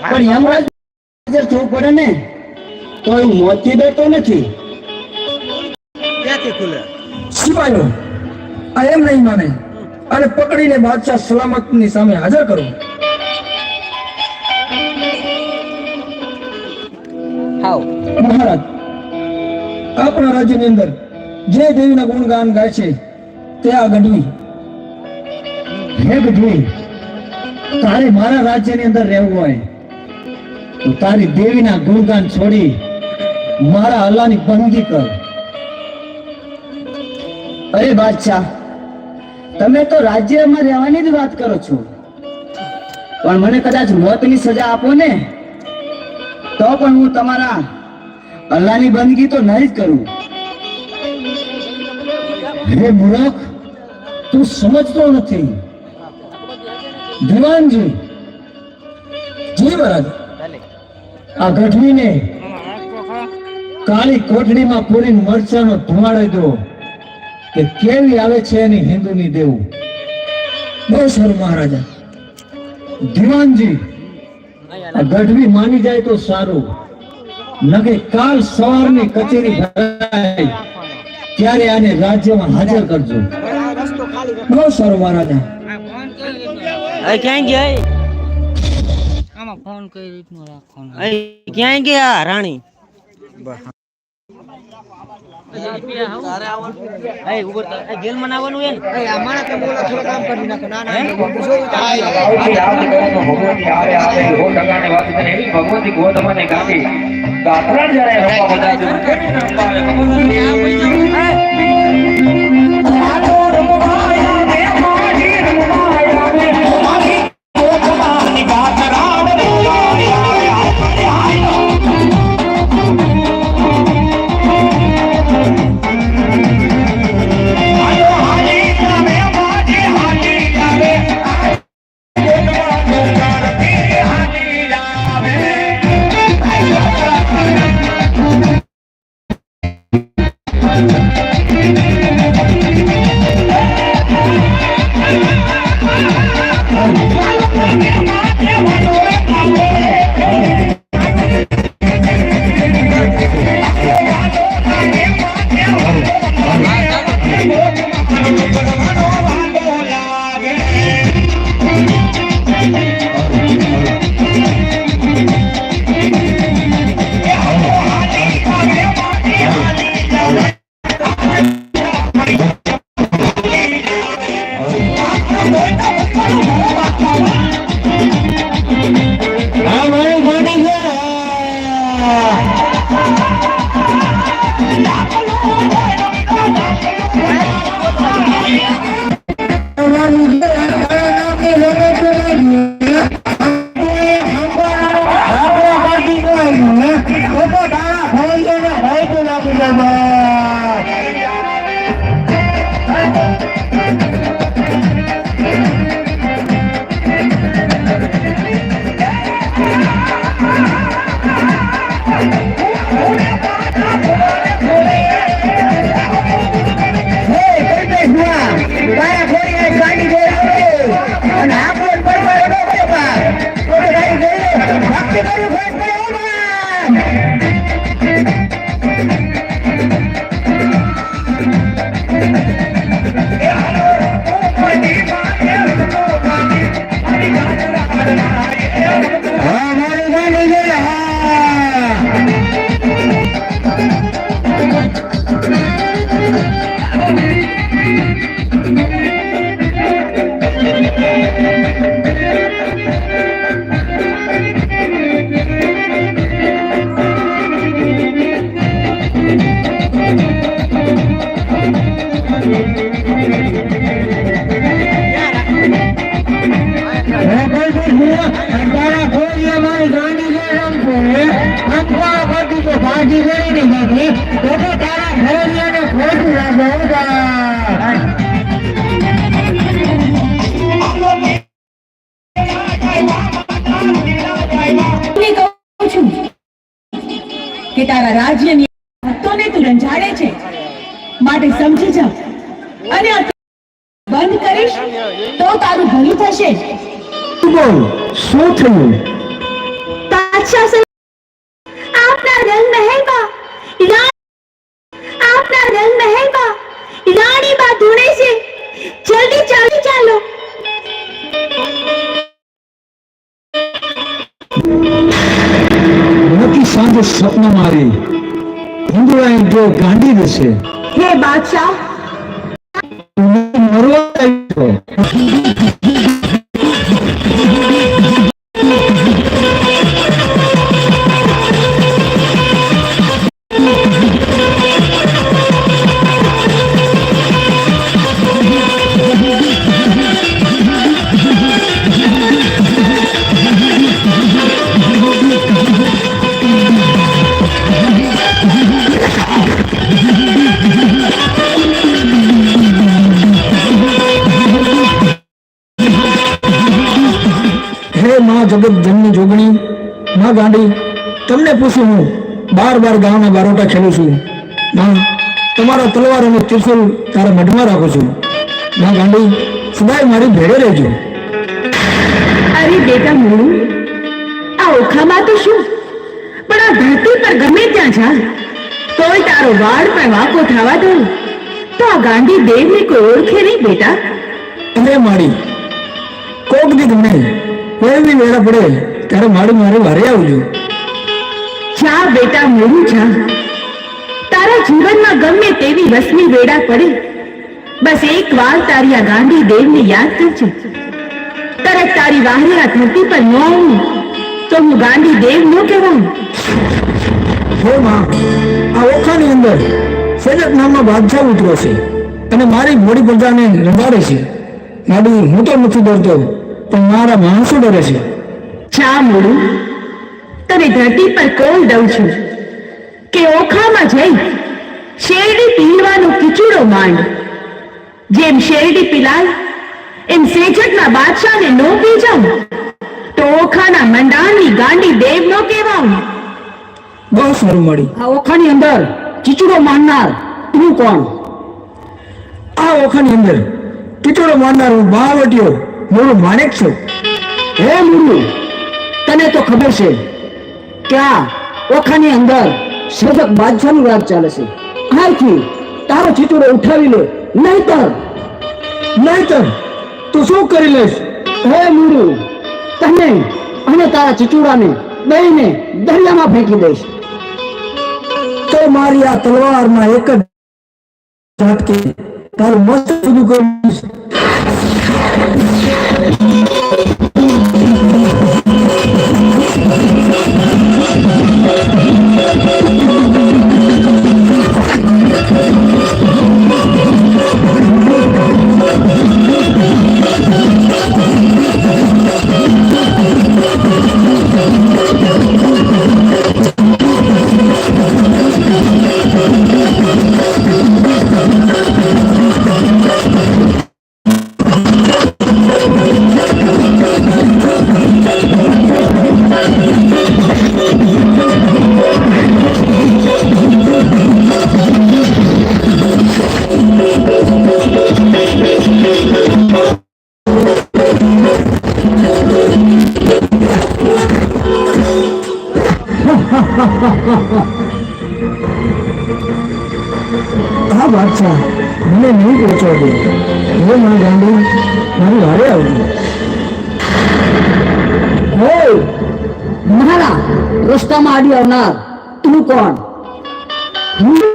પણ યમરાજ હાજર થવું પડે ને તો એ મોતી બેઠો નથી. ક્યાંથી ખુલે? સિપાહીઓ આ એમ નહીં માને. અને પકડીને બાદશાહ સલામતની સામે હાજર કરો. હાવ મહારાજ આપણા રાજ્યની અંદર જે દેવીના ગુણગાન ગાય છે તે આ ગઢવી. હે ગઢવી તારે મારા રાજ્યની અંદર રહેવું હોય. તારી દેવીના ગુણગાન છોડી મારા અલ્લાહની બંદગી કર. અરે બાદશાહ, તમે તો રાજ્યમાં રહેવાની જ વાત કરો છો. પણ મને કદાચ મોતની સજા આપો ને, તો પણ હું તમારા અલ્લાહની બંદગી તો નહીં જ કરું. હે મૂર્ખ, તું સમજતો નથી. દિવાનજી જી મહારાજ. આ ગઢવીને કાળી કોઠડીમાં પૂરી મરચાનો ધુમાડો દો કે કેવી આવે છે એની હિન્દુની દેવું. બહુ સારું મહારાજા. દીવાનજી આ ગઢવી માની જાય તો સારું. નકે કાલ સવારની કચેરી ભરાય. ત્યારે આને રાજ્યમાં હાજર કરજો. બહુ સારું મહારાજા. ક્યાં ગયા ફોન કઈ રીતનો રાખવાનો અહીં ક્યાં ગયા રાણી અહીં ઉભો થા. અહીં જેલમાં આવવાનું હે ને ભગવતી ગોતમાને ગામી ગાત્રણ જ્યારે હા તારા રાજ્યની ભક્તોને તું રંજાડે છે. માટે સમજી જા. અને બંધ કરીશ તો તારું ભલું થશે. બોલ શું થયું? બાદશાહ સ્વપ્ન મારી. હિન્દુઆ જો ગાંડી દેશે હે બાદશાહ. જગત જમની જોગણી માં ગાંડી. તમને પૂછું હું બાર બાર ગામના બારોટા ખેલું છું. માં તમારો તલવાર અને ત્રિશુલ તારા મઢમાં રાખું છું. માં ગાંડી સદાય મારી ભેડે રહેજો. અરે બેટા મોનુ આ ઓખામાં તો શું? પણ આ ધરતી પર ગમે ત્યાં જા. તોય તારો વાળ પણ વાકો થવા દો. તો આ ગાંધી દેવને કોઈ ઓળખે નહીં બેટા. અરે મારી કોક દીધ ગમે કોઈ બી વેળા પડે ત્યારે મારું મારે વારે આવજો. ચા બેટા મોનુ ચા તારા જીવનમાં ગમે તેવી રસની વેડા પડે. બસ એક વાર તારી આ ગાંધી દેવને યાદ કરજે. તરત તારી વાહરે આ ધરતી પર ન આવું. તો હું ગાંધી દેવ ન કહેવાઉં. હો માં આ ઓખાની અંદર સજત નામમાં બાદશાહ ઉતરો છે અને મારી મોડી પ્રજાને રંગાડે છે. માડી હું તો નથી ડરતો પણ મારા માણસો ડરે છે. ચા મોડું. તને ધરતી પર કહું દઉં છું? કે ઓખામાં જઈ શેરડી પીવાનો કિચુડો માંડ. જેમ શેરડી પીલાય, એમ સેજકના બાદશાહને નો પી જાઉં. તો ઓખાના મંડાણની ગાંડી દેવ નો કહેવાઉં. બહુ સારું મળી આ ઓખાની અંદર ચીચડો મારનાર તું કોણ? આ ઓખાની અંદર ટીટોળો મારનાર હું બાવટીયો મોડું માણેક છું. હે મુરુ, તને તો ખબર છે કે આ ઓખાની અંદર સજક બાદશાહનું રાજ ચાલે છે. હાલથી તારો ચિતુડો ઉઠાવી લે, નહીતર નહીતર તું શું કરી લઈશ હે મુરુ, તને અને તારા ચીચુડાને બેયને દરિયામાં ફેંકી દઈશ. તો મારી આ તલવારમાં એક જ ઝાટકે તારું મસ્ત બધું કર્યું છે. Thank હા આડી આવનાર. તું કોણ? અરે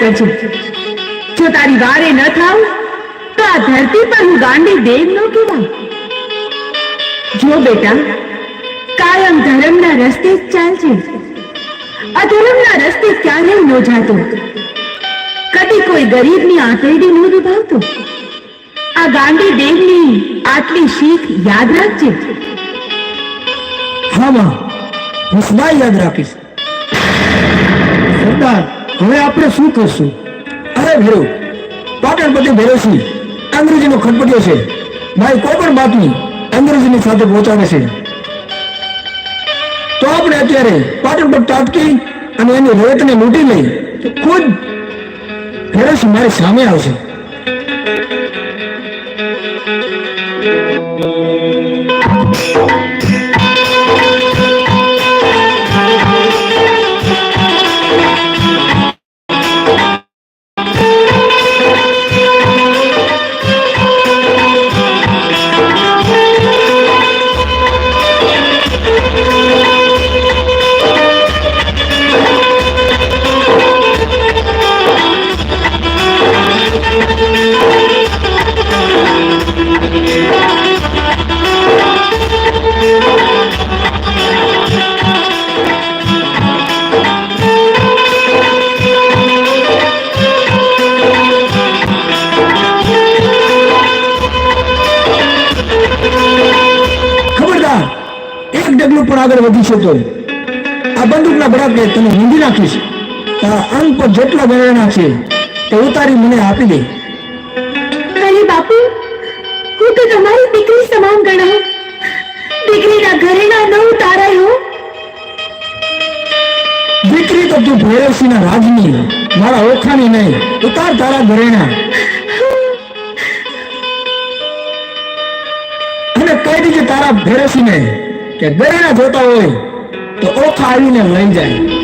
કરજો જો તારી વારે ન થાવ તો આ ધરતી પર હું ગાંડી દેવ નો કહેવાય. જો બેટા, કાયમ ધર્મના રસ્તે જ ચાલજે. અધર્મના રસ્તે ક્યારેય ન જાતો. કદી કોઈ ગરીબની આંતરડી ન દુભાવતો. આ ગાંડી દેવની આટલી શીખ યાદ રાખજે. હા, માં. હું યાદ રાખીશ. સરદાર હવે આપણે શું કરશું? અરે ભેરો પાટણ પતિ ભેરોસી અંગ્રેજીનો ખટપટ્યો છે. ભાઈ કોઈ પણ બાતમી અંગ્રેજીની સાથે પહોંચાડે છે. તો આપણે અત્યારે પાટણ પર તાટકી અને એની રેતને લૂંટી લઈ ખુદ ફેરસ મારી સામે આવશે. ડગલું પણ આગળ વધી છે આ બંદૂકના બળાકને તને હિંદી નાખીશ. તારા અંગ પર જેટલા ગણના છે તે ઉતારી મને આપી દે. અરે બાપુ હું તો તમારી દીકરી સમાન ગણાવ દીકરીના ઘરેણા ન ઉતારાય હો. દીકરી તો તું ભૈરવસિંહના રાજની મારા ઓખાની નહીં. ઉતાર તારા ઘરેણા. અને કહી દીજે તારા ભૈરવસિંહને કે ઘરેણા જોતા હોય તો ઓખા આવીને લઈ જાય.